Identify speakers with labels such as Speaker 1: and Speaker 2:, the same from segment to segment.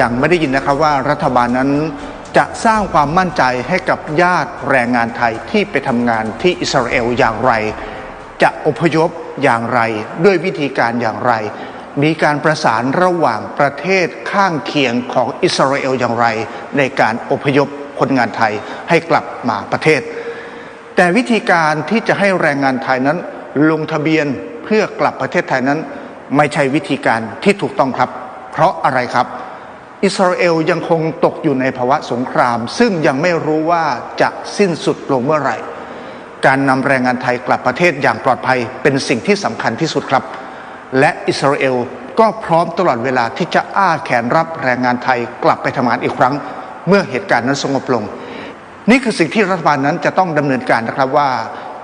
Speaker 1: ยังไม่ได้ยินนะครับว่ารัฐบาลนั้นจะสร้างความมั่นใจให้กับญาติแรงงานไทยที่ไปทำงานที่อิสราเอลอย่างไร จะอพยพอย่างไร ด้วยวิธีการอย่างไร มีการประสานระหว่างประเทศข้างเคียงของอิสราเอลอย่างไร ในการอพยพคนงานไทยให้กลับมาประเทศ แต่วิธีการที่จะให้แรงงานไทยนั้นลงทะเบียนเพื่อกลับประเทศไทยนั้น ไม่ใช่วิธีการที่ถูกต้องครับ เพราะอะไรครับ อิสราเอลยังคงตกอยู่ในภาวะสงคราม ซึ่งยังไม่รู้ว่าจะสิ้นสุดลงเมื่อไหร่ การนำแรงงานไทยกลับประเทศอย่างปลอดภัยเป็นสิ่งที่สำคัญที่สุดครับ และอิสราเอลก็พร้อมตลอดเวลาที่จะอ้าแขนรับแรงงานไทยกลับไปทำงานอีกครั้ง เมื่อเหตุการณ์นั้นสงบลง นี่คือสิ่งที่รัฐบาลนั้นจะต้องดำเนินการนะครับว่า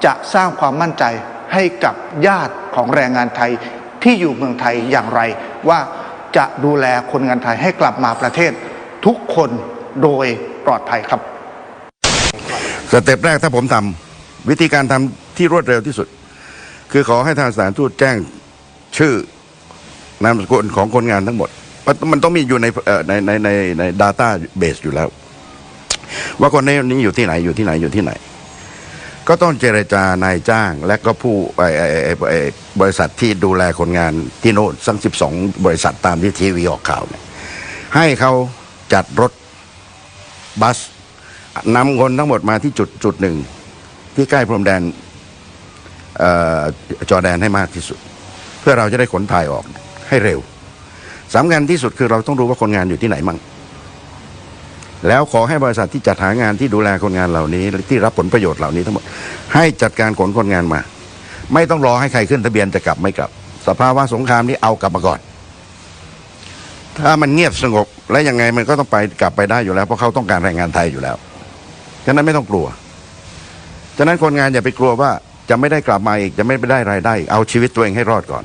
Speaker 1: จะสร้างความมั่นใจให้กับญาติของแรงงานไทยที่อยู่เมืองไทยอย่างไรว่า จะดูแลคนงานไทยให้กลับมาประเทศทุกคนโดยปลอดภัยครับ
Speaker 2: สเต็ปแรกถ้าผมทำวิธีการทำที่รวดเร็วที่สุด คือขอให้ทางสถานทูตแจ้งชื่อนามสกุลของคนงานทั้งหมด มันมันต้องมีอยู่ในเอ่อในในในในดาต้าเบสอยู่แล้ว ว่าคนนี้นี้อยู่ที่ไหนอยู่ที่ไหนอยู่ที่ไหน ก็ต้องเจรจานายจ้าง และก็ผู้ไอไอไอ้ไอ้บริษัทที่ดูแลคนงานที่โน่นสักสิบสองบริษัทตามที่ทีวีออกข่าวเนี่ยให้เขาจัดรถบัสนำคนทั้งหมดมาที่จุดจุดหนึ่ง ที่ใกล้พรมแดนออจอแดนให้มากที่สุด เพื่อเราจะได้ขนถ่ายออกให้เร็วสำคัญที่สุดคือเราต้องรู้ว่าคนงานอยู่ที่ไหนมั่ง แล้วขอให้บริษัทที่จัดหางานที่ดูแลคนงานเหล่านี้ ที่รับผลประโยชน์เหล่านี้ทั้งหมดให้จัดการขนคนงานมา ไม่ต้องรอให้ใครขึ้นทะเบียนจะกลับไม่กลับ สภาวะสงครามนี้เอากลับมาก่อน ถ้ามันเงียบสงบและยังไงมันก็ต้องไปกลับไปได้อยู่แล้ว เพราะเขาต้องการแรงงานไทยอยู่แล้วฉะนั้นไม่ต้องกลัวฉะนั้นคนงานอย่าไปกลัวว่าจะไม่ได้กลับมาอีกจะไม่ได้รายได้อีกเอาชีวิตตัวเองให้รอดก่อน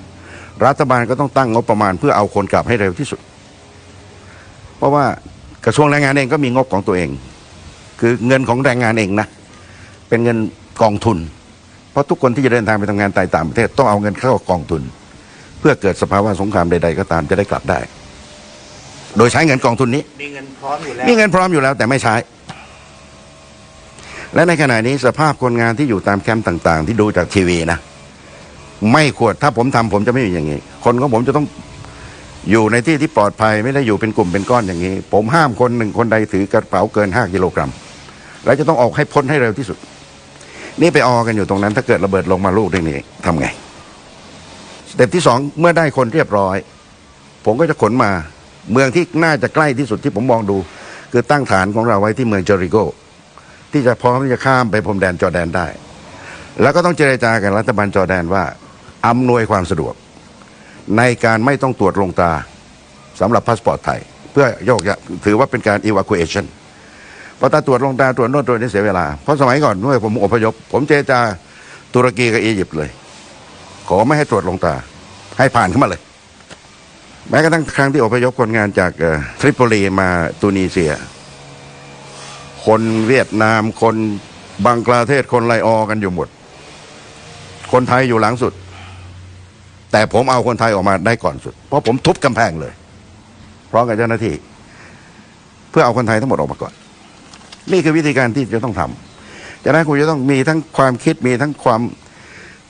Speaker 2: รัฐบาลก็ต้องตั้งงบประมาณเพื่อเอาคนกลับให้เร็วที่สุด เพราะว่า กระทรวงแรงงานเองก็มีงบของตัวเอง คือเงินของแรงงานเองนะ เป็นเงินกองทุน เพราะทุกคนที่จะเดินทางไปทำงานต่างประเทศต้องเอาเงินเข้ากองทุน เพื่อเกิดสภาวะสงครามใด ๆ ก็ตามจะได้กลับได้ โดยใช้เงินกองทุนนี้
Speaker 1: มีเงินพร้อมอยู่แล้ว
Speaker 2: มีเงินพร้อมอยู่แล้วแต่ไม่ใช้ และในขณะนี้สภาพคนงานที่อยู่ตามแคมป์ต่าง ๆ ที่ดูจากทีวีนะ ไม่ควรถ้าผมทำผมจะไม่อยู่อย่างนี้ คนของผมจะต้อง อยู่ในที่ที่ปลอดภัยไม่ได้อยู่เป็นกลุ่มเป็นก้อนอย่างนี้ ผมห้ามคนหนึ่งคนใดถือกระเป๋าเกินห้ากิโลกรัม แล้วจะต้องออกให้พ้นให้เร็วที่สุด นี่ไปออกันอยู่ตรงนั้น ถ้าเกิดระเบิดลงมาลูกหนึงนี่ทำไงสเต็ปที่สองเมื่อได้คนเรียบร้อย ผมก็จะขนมาเมืองที่น่าจะใกล้ที่สุดที่ผมมองดู คือตั้งฐานของเราไว้ที่เมืองเจอริโกที่จะพร้อมที่จะข้ามไปพรมแดนจอแดนได้ แล้วก็ต้องเจรจากับรัฐบาลจอแดนว่าอำนวยความสะดวก ในการไม่ต้องตรวจลงตาสำหรับพาสปอร์ตไทย เพื่อโยกยถือว่าเป็นการ evacuation เพราะถ้าตรวจลงตาตรวจโน่นตรวจนี่เสียเวลา เพราะสมัยก่อนเมื่อผมอพยพ ผมเจจาตุรกีกับอียิปต์เลย ขอไม่ให้ตรวจลงตา ให้ผ่านเข้ามาเลย แม้กระทั่งครั้งที่อพยพคนงานจากทริโปลีมาตูนีเซีย คนเวียดนามคนบังกลาเทศคนไลออกันอยู่หมด คนไทยอยู่หลังสุด แต่ผมเอาคนไทยออกมาได้ก่อนสุด เพราะผมทุบกำแพงเลยพร้อมกับเจ้าหน้าที่ เพื่อเอาคนไทยทั้งหมดออกมาก่อน นี่คือวิธีการที่จะต้องทำจากนั้นคุณจะต้องมีทั้งความคิดมีทั้งความ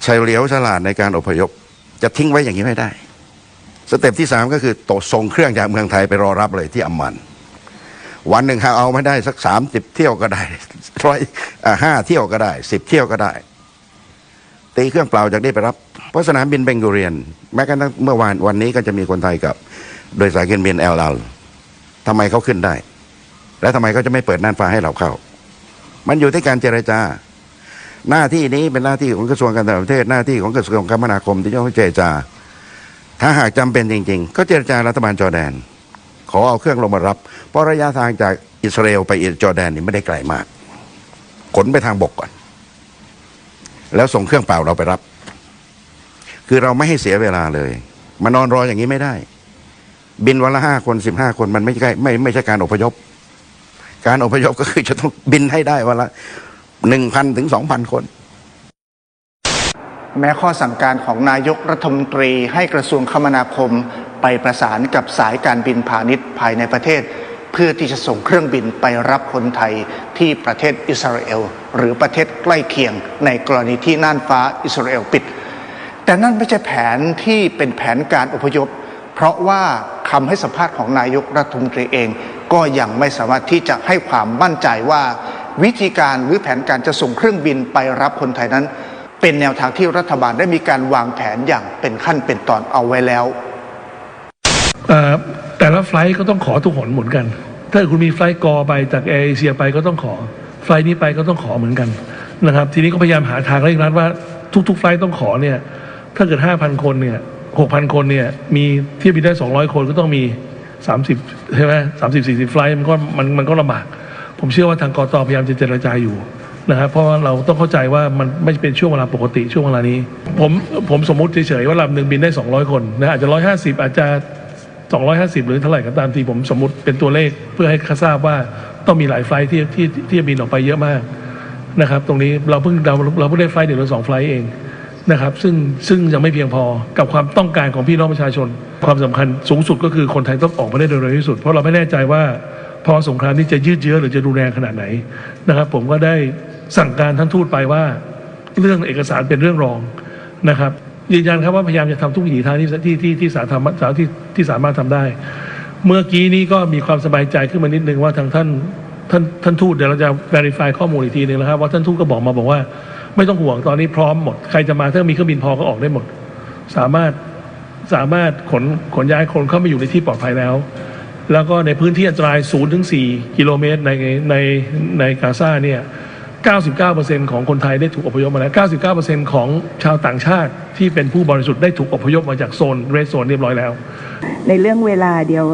Speaker 2: เฉลียวฉลาดในการอพยพ จะทิ้งไว้อย่างนี้ไม่ได้ สเต็ปที่สามก็คือตกส่งเครื่องจากเมืองไทยไปรอรับเลยที่อัมมันวันหนึ่งหาเอาไม่ได้สักสามสิบเที่ยวก็ได้ร้อยห้าเที่ยวก็ได้สิบเที่ยวก็ได้ ตีเครื่องเปล่าจากนี้ไปรับ เพราะสนามบินเบงกูเรียน แม้กระทั่งเมื่อวานวันนี้ก็จะมีคนไทยกับ โดยสายการบินแอลลาทำไมเขาขึ้นได้ และทำไมเขาจะไม่เปิดน่านฟ้าให้เราเข้า มันอยู่ที่การเจรจา หน้าที่นี้เป็นหน้าที่ของกระทรวงการต่างประเทศหน้าที่ของกระทรวงคมนาคมที่จะต้องเจรจา ถ้าหากจำเป็นจริง ๆ ก็เจรจารัฐบาลจอร์แดน ขอเอาเครื่องลงมารับ เพราะระยะทางจากอิสราเอลไปจอร์แดนนี่ไม่ได้ไกลมาก ขนไปทางบกก่อน แล้วส่งเครื่องเปล่าเราไปรับ คือเราไม่ให้เสียเวลาเลยมานอนรออย่างนี้ไม่ได้ บินวันละห้าคนสิบห้าคนมันไม่ใช่ไม่ไม่ใช่การอพยพ การอพยพก็คือจะต้องบินให้ได้วันละหนึ่งพันถึงสองพันคน
Speaker 1: แม้ข้อสั่งการของนายกรัฐมนตรีให้กระทรวงคมนาคมไปประสานกับสายการบินพาณิชย์ภายในประเทศ เพื่อที่จะส่งเครื่องบินไปรับคนไทยที่ประเทศอิสราเอล หรือประเทศใกล้เคียง ในกรณีที่น่านฟ้าอิสราเอลปิด แต่นั่นไม่ใช่แผนที่เป็นแผนการอพยพ เพราะว่าคำให้สัมภาษณ์ของนายกรัฐมนตรีเอง ก็ยังไม่สามารถที่จะให้ความมั่นใจว่า วิธีการหรือแผนการจะส่งเครื่องบินไปรับคนไทยนั้น เป็นแนวทางที่รัฐบาลได้มีการวางแผนอย่างเป็นขั้นเป็นตอนเอาไว้แล้ว
Speaker 3: ละไฟลท์ก็ต้องขอทุกหนเหมือนกัน ถ้าคุณมีไฟล์กอไปจากแอร์เอเชียไปก็ต้องขอ ไฟล์นี้ไปก็ต้องขอเหมือนกันนะครับทีนี้ก็พยายามหาทางเร่งรัดว่าทุกๆไฟล์ต้องขอเนี่ยถ้าเกิด 5,000 คนเนี่ย6,000 คนเนี่ยมีเที่ยวบินได้ 200 คนก็ต้องมี 30ใช่ไหม30 40ไฟล์มันก็มันมันก็ลำบาก ผมเชื่อว่าทางกตพยายามจะเจรจาอยู่นะครับเพราะว่าเราต้องเข้าใจว่ามันไม่เป็นช่วงเวลาปกติช่วงเวลานี้ ผมผมสมมติเฉยๆว่าลำหนึ่งบินได้ 200 คนนะอาจจะ 150 อาจจะ 250 หรือเท่าไหร่ก็ตามทีผมสมมติเป็นตัวเลขเพื่อให้เขาทราบว่าต้องมีหลายไฟล์ที่ที่ที่จะบินออกไปเยอะมากนะครับ ตรงนี้เราเพิ่งเราเราเพิ่งได้ไฟล์เดียวหรือสองไฟล์เองนะครับ ซึ่งซึ่งยังไม่เพียงพอกับความต้องการของพี่น้องประชาชน ความสำคัญสูงสุดก็คือคนไทยต้องออกมาได้โดยเร็วที่สุด เพราะเราไม่แน่ใจว่าพอสงครามนี้จะยืดเยื้อหรือจะรุนแรงขนาดไหนนะครับ ผมก็ได้สั่งการท่านทูตไปว่า เรื่องเอกสารเป็นเรื่องรองนะครับ ยืนยันครับว่าพยายามจะทำทุกวิถีทางที่ที่ที่ที่สามารถสาที่ที่สามารถทำได้ เมื่อกี้นี้ก็มีความสบายใจขึ้นมานิดนึงว่าทางท่านท่านท่านทูตเดี๋ยวเราจะ verify ข้อมูลอีกทีหนึ่งนะครับว่าท่านทูตก็บอกมาบอกว่า ไม่ต้องห่วงตอนนี้พร้อมหมด ใครจะมาถ้ามีเครื่องบินพอก็ออกได้หมด สามารถสามารถขนขนย้ายคนเข้ามาอยู่ในที่ปลอดภัยแล้ว แล้วก็ในพื้นที่อันตราย0ถึง4กิโลเมตรในในในกาซาเนี่ย 99%ของคนไทยได้ถูกอพยพมาแล้ว 99%ของชาวต่างชาติที่เป็นผู้บริสุทธิ์ได้ถูกอพยพมาจากโซนเรสโซนเรียบร้อยแล้ว
Speaker 4: ในเรื่องเวลาเดียว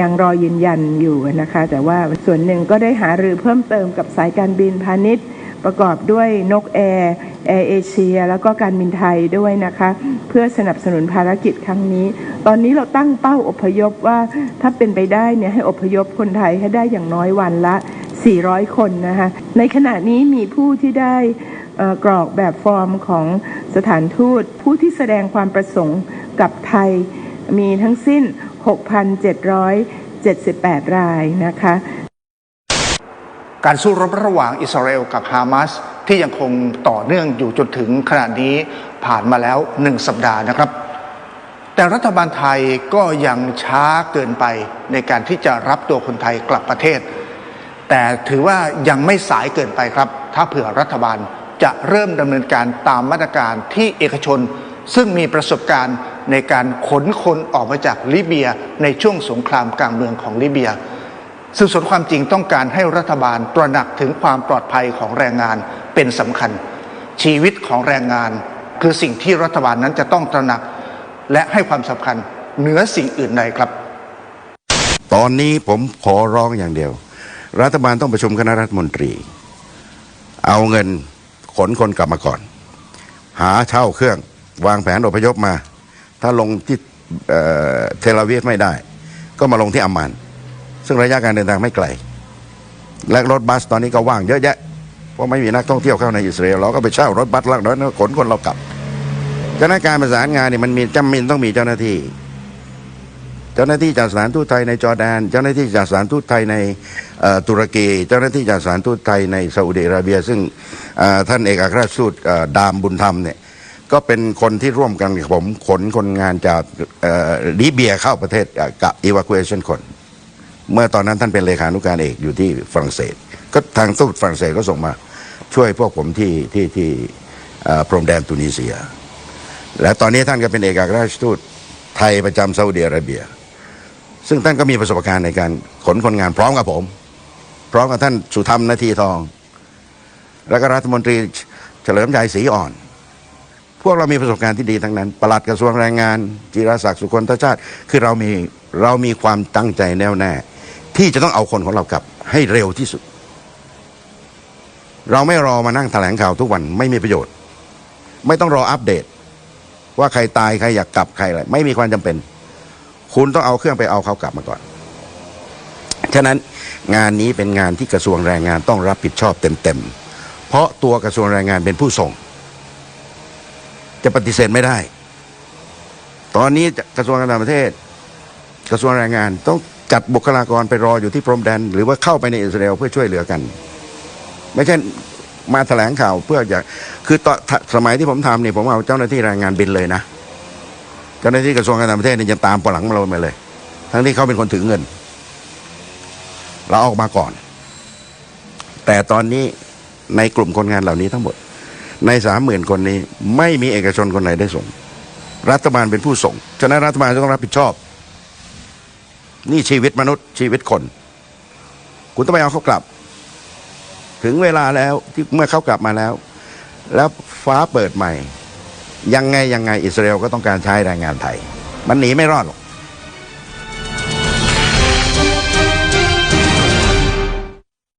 Speaker 4: ยังรอยืนยันอยู่นะคะ แต่ว่าส่วนหนึ่งก็ได้หารือเพิ่มเติมกับสายการบินพาณิชย์ ประกอบด้วยนกแอร์แอร์เอเชีย แล้วก็การบินไทยด้วยนะคะ เพื่อสนับสนุนภารกิจครั้งนี้ ตอนนี้เราตั้งเป้าอพยพว่าถ้าเป็นไปได้เนี่ยให้อพยพคนไทยให้ได้อย่างน้อยวันละ 400 คนนะคะในขณะนี้มีผู้ที่ได้กรอกแบบฟอร์มของสถานทูต ผู้ที่แสดงความประสงค์กับไทยมีทั้งสิ้น 6,778 รายนะคะ
Speaker 1: การสู้รบระหว่างอิสราเอลกับฮามาสที่ยังคงต่อเนื่องอยู่จนถึงขณะนี้ผ่านมาแล้วหนึ่งสัปดาห์นะครับ แต่รัฐบาลไทยก็ยังช้าเกินไปในการที่จะรับตัวคนไทยกลับประเทศ แต่ถือว่ายังไม่สายเกินไปครับ ถ้าเผื่อรัฐบาลจะเริ่มดำเนินการตามมาตรการที่เอกชน ซึ่งมีประสบการณ์ในการขนคนออกมาจากลิเบียในช่วงสงครามกลางเมืองของลิเบียสืบสวนความจริงต้องการให้รัฐบาลตระหนักถึงความปลอดภัยของแรงงานเป็นสำคัญ ชีวิตของแรงงาน คือสิ่งที่รัฐบาลนั้นจะต้องตระหนัก และให้ความสำคัญเหนือสิ่งอื่นใดครับ
Speaker 2: ตอนนี้ผมขอร้องอย่างเดียว รัฐบาลต้องประชุมคณะรัฐมนตรี เอาเงินขนคนกลับมาก่อน หาเช่าเครื่องวางแผนอพยพมา ถ้าลงที่เทลาวีฟไม่ได้ ก็มาลงที่อัมมาน ซึ่งระยะการเดินทางไม่ไกล และรถบัสตอนนี้ก็ว่างเยอะแยะเพราะไม่มีนักท่องเที่ยวเข้าในอิสราเอลเราก็ไปเช่ารถบัสล้วนั้นขนคนเรากลับคณะการประสานงานเนี่ยมันมีจำเป็นต้องมีเจ้าหน้าที่ จ้าหน้าที่จากสถานทูตไทยในจอร์แดน เจ้าหน้าที่จากสถานทูตไทยในตุรกี เจ้าหน้าที่จากสถานทูตไทยในซาอุดิอาระเบีย ซึ่งท่านเอกอัครราชทูตดามบุญธรรมเนี่ยก็เป็นคนที่ร่วมกันกับผมขนคนงานจากลิเบียเข้าประเทศกับ evacuation คน เมื่อตอนนั้นท่านเป็นเลขานุการเอกอยู่ที่ฝรั่งเศส ก็ทางทูตฝรั่งเศสก็ส่งมาช่วยพวกผมที่ที่ที่พรมแดนตุนิเซีย และตอนนี้ท่านก็เป็นเอกอัครราชทูตไทยประจำซาอุดิอาระเบีย ซึ่งท่านก็มีประสบการณ์ในการขนคนงานพร้อมกับผม พร้อมกับท่านสุธรรมนาทีทอง แล้วก็รัฐมนตรีเฉลิมชัยศรีอ่อน พวกเรามีประสบการณ์ที่ดีทั้งนั้นประหลัดกระทรวงแรงงาน จิรศักดิ์สุคนทชาติ คือเรามีเรามีความตั้งใจแน่วแน่ ที่จะต้องเอาคนของเรากลับให้เร็วที่สุด เราไม่รอมานั่งแถลงข่าวทุกวันไม่มีประโยชน์ ไม่ต้องรออัปเดต ว่าใครตายใครอยากกลับใครอะไรไม่มีความจำเป็น คุณต้องเอาเครื่องไปเอาเขากลับมาก่อน ฉะนั้นงานนี้เป็นงานที่กระทรวงแรงงานต้องรับผิดชอบเต็มๆ เพราะตัวกระทรวงแรงงานเป็นผู้ส่ง จะปฏิเสธไม่ได้ ตอนนี้กระทรวงการต่างประเทศ กระทรวงแรงงานต้องจัดบุคลากรไปรออยู่ที่พรมแดน หรือว่าเข้าไปในอิสราเอลเพื่อช่วยเหลือกัน ไม่ใช่มาแถลงข่าวเพื่ออยากคือตอนสมัยที่ผมทำเนี่ยผมเอาเจ้าหน้าที่แรงงานบินเลยนะ เจ้าหน้าที่กระทรวงการต่างประเทศเนี่ยจะตามปหลังเรามาเลย ทั้งที่เขาเป็นคนถือเงิน เราออกมาก่อน แต่ตอนนี้ในกลุ่มคนงานเหล่านี้ทั้งหมด ในสามหมื่นคนนี้ไม่มีเอกชนคนไหนได้ส่ง รัฐบาลเป็นผู้ส่ง ฉะนั้นรัฐบาลจะต้องรับผิดชอบ นี่ชีวิตมนุษย์ชีวิตคน คุณต้องไปเอาเขากลับ ถึงเวลาแล้วที่เมื่อเขากลับมาแล้ว แล้วฟ้าเปิดใหม่ ยังไงยังไงอิสราเอลก็ต้องการใช้แรงงานไทย มันหนีไม่รอดหรอก